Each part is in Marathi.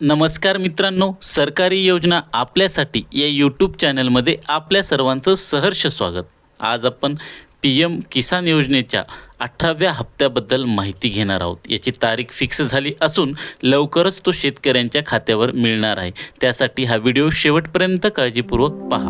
नमस्कार मित्रांनो सरकारी योजना आपल्यासाठी या यूट्यूब चॅनलमध्ये आपल्या सर्वांचं सहर्ष स्वागत. आज आपण पी एम किसान योजनेच्या अठराव्या हप्त्याबद्दल माहिती घेणार आहोत. याची तारीख फिक्स झाली असून लवकरच तो शेतकऱ्यांच्या खात्यावर मिळणार आहे. त्यासाठी हा व्हिडिओ शेवटपर्यंत काळजीपूर्वक पहा.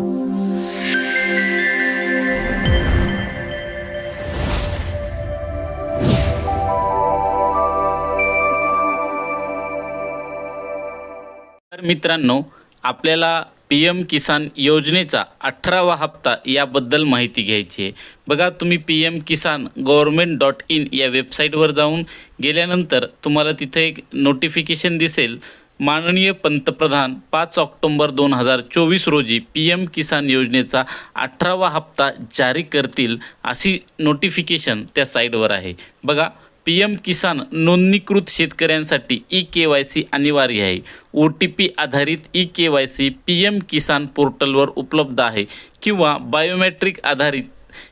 तर मित्रांनो आपल्याला पी एम किसान योजनेचा अठरावा हप्ता याबद्दल माहिती घ्यायची आहे. बघा तुम्ही P M Kisan government dot in या वेबसाईटवर जाऊन गेल्यानंतर तुम्हाला तिथे एक नोटिफिकेशन दिसेल. माननीय पंतप्रधान पाच ऑक्टोंबर दोन हजार चोवीस रोजी पी एम किसान योजनेचा अठरावा हप्ता जारी करतील अशी नोटिफिकेशन त्या साईटवर आहे. बघा पी एम किसान नोंदणीकृत शेतकऱ्यांसाठी ई के वाय सी अनिवार्य आहे. ओ टी पी आधारित E K Y C P M Kisan पोर्टलवर उपलब्ध आहे किंवा बायोमेट्रिक आधारित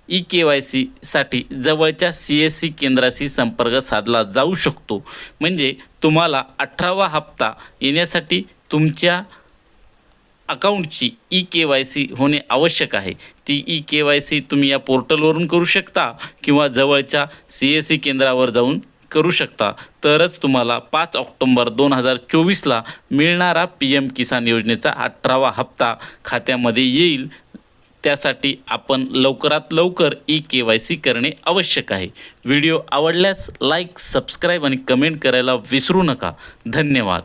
ई के वाय सीसाठी जवळच्या सी एस सी केंद्राशी संपर्क साधला जाऊ शकतो. म्हणजे तुम्हाला अठरावा हप्ता येण्यासाठी तुमच्या अकाउंटची ई के वाय सी होणे आवश्यक आहे. ती ई के वाय सी तुम्ही या पोर्टलवरून करू शकता किंवा जवळच्या सी एस सी केंद्रावर जाऊन करू शकता. तरच तुम्हाला पाच ऑक्टोंबर दोन हजार चोवीसला मिळणारा पी एम किसान योजनेचा अठरावा हप्ता खात्यामध्ये येईल. त्यासाठी आपण लवकरात लवकर ई के वाय सी करणे आवश्यक आहे. व्हिडिओ आवडल्यास लाईक सबस्क्राईब आणि कमेंट करायला विसरू नका. धन्यवाद.